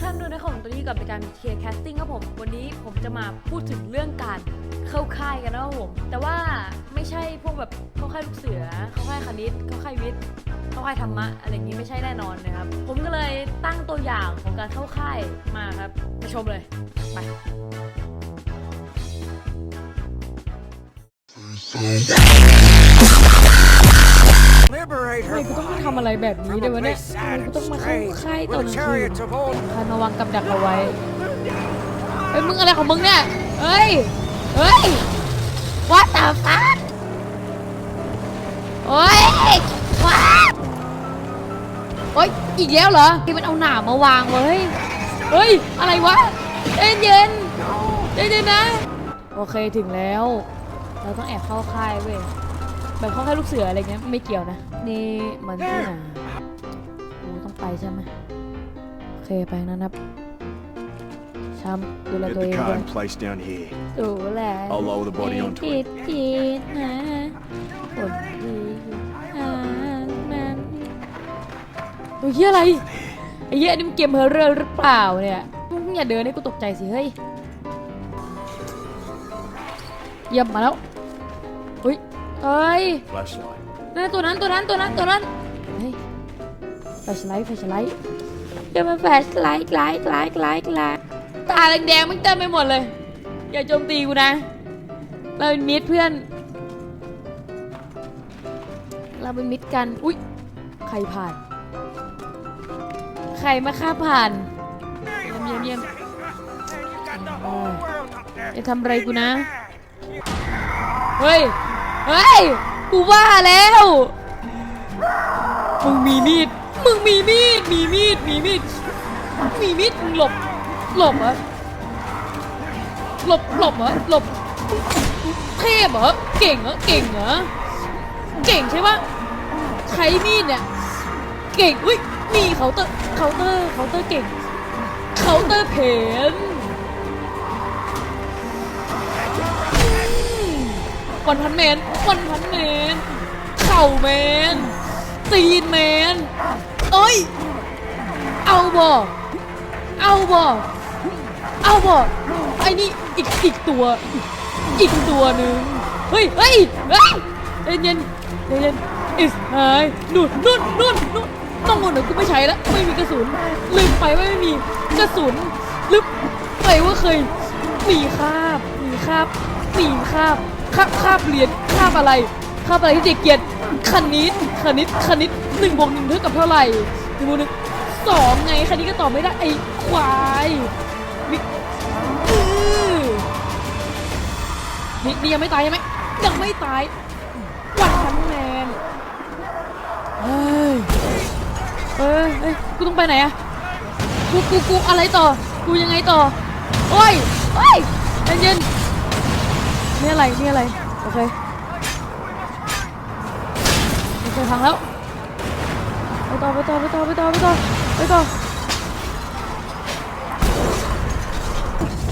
ท่านด้วยนะครับผมตอนนี้กับรายการเคแคสติ้งครับผม วันนี้ผมจะมาพูดถึงเรื่องการเข้าค่ายกันนะครับผม แต่ว่าไม่ใช่พวกแบบเข้าค่ายลูกเสือ เข้าค่ายคณิต เข้าค่ายวิทย์ เข้าค่ายธรรมะ อะไรอย่างนี้ไม่ใช่แน่นอนนะครับ ผมก็เลยตั้งตัวอย่างของการเข้าค่ายมาครับไปชมเลย ไป ทำไม her กูต้องมาทำอะไรแบบนี้ from ด้วย a วะเนี่ย place ทำไม sad กู and ต้องมาเข้า strange ค่ายตอน with กลางคืน chariots of old คานมาวางกับดักเอาไว้เฮ้ยมึงอะไรของมึงเนี่ยเฮ้ยเฮ้ย what the fuck เฮ้ย what เฮ้ยอีกแล้วเหรอที่มันเอาหนามมาวางเว้ยเฮ้ยอะไรวะเย็นเย็นเย็นเย็นๆนะ โอเคถึงแล้ว เราต้องแอบเข้าค่ายเว้ย แบบเข้าค่ายลูกเสืออะไรเงี้ยไม่เกี่ยวนะ นี่มันที่ไหนกูต้องไปใช่ไหมโอเคไปนะครับช้ำดูแล Get ตัวเอ the ง car ด้วย in place down here. ดูแล I'll lower the body onto ผิด it. ผิดนะคนดีทางนั้นโอ้ยเหี้ยอะไรไอ้เหี้ยนี่มันเกมเฮอร์เรอร์หรือเปล่าเนี่ยมึงอย่าเดินให้กูตกใจสิเฮ้ยเยี่ยมมาแล้วเฮ้ย เฮ้ย Flashlight. นั่นตัวนั้นตัวนั้นตัวนั้นตัวนั้นเฮ้ยแฟลชไลท์แฟลชไลท์เดี๋ยวมาแฟลชไลท์ไลท์ไลท์ไลท์ไลท์ตาแดงๆมันเต็มไปหมดเลย อย่าโจมตีกูนะ เราเป็นมิตรเพื่อน เราเป็นมิตรกัน อุ๊ย ใครผ่าน ใครมาฆ่าผ่านเยี่ยมเยี่ยมเยี่ยม Got the whole world up there. จะทำอะไรกูนะ เฮ้ย เฮ้ย กูว่าแล้ว มึงมีมีด มึงมีมีด มีมีด มีมีด มีมีด มึงหลบ หลบเหรอ หลบ หลบเหรอ หลบ เทพเหรอ เก่งเหรอ เก่งเหรอ เก่งใช่ปะใช้มีดเนี่ย เก่ง อุ้ยนี่เคาน์เตอร์เคาน์เตอร์เคาน์เตอร์เก่งเคาน์เตอร์เพน วันพันแมนวันพันแมนเข่าแมนตีนแมนเอ้ย เอาบ่เอาบ่เอาบ่ไอ้นี่อีกอีกตัว อีกตัวหนึ่งเฮ้ยเฮ้ยเฮ้ยเย็นเย็นเย็นอิสหายนู่นนู่นนู่นนู่นต้องหมดเดี๋ยวกูไม่ใช้แล้วไม่มีกระสุนลืมไปว่าไม่มีกระสุนลืมไปว่าเคยมีคาบมีคาบมีคาบ คาบคาบเรียนคาบอะไรคาบอะไรที่เด็กเกียดคณิตคณิตคณิตหนึ่งบวกหนึ่งเท่ากับเท่าไหร่หนึ่งบวกหนึ่งสองไงคณิตก็ตอบไม่ได้ไอ้ควายมิอื้อนี่นี่ยังไม่ตายใช่ไหมยังไม่ตายวันพันแมนเฮ้ยเฮ้ยกูต้องไปไหนอะกูกูกูอะไรต่อ กูยังไงต่อโอ้ยโอ้ยเย็นเย็น นี่อะไรนี่อะไร โอเค โอเคพังแล้ว ไปต่อไปต่อไปต่อไปต่อไปต่อไปต่อ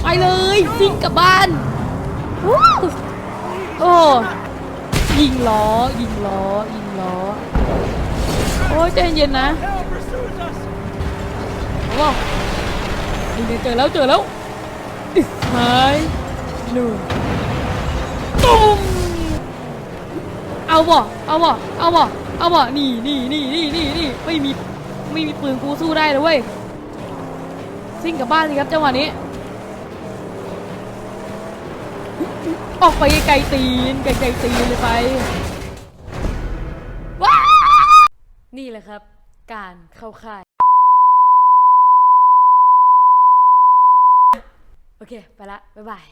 ไปเลยซิ่งกลับบ้านวู้โอ้ยิงล้อ ยิงล้อ ยิงล้อ โอ้ยใจเย็นๆนะ Hell pursues us. โอ้ยิงเจอแล้วเจอแล้วหายหนึ่ง เอาบ่เอาบ่เอาบ่เอาบ่นี่นี่นี่นี่นี่นี่ไม่มีไม่มีปืนกูสู้ได้เลยเว้ยซิ่งกลับบ้านสิครับจังหวะนี้ ออกไปไกลตีนไกลตีนเลยไปว้านี่แหละครับ การเข้าค่าย โอเค ไปละ บ๊ายบาย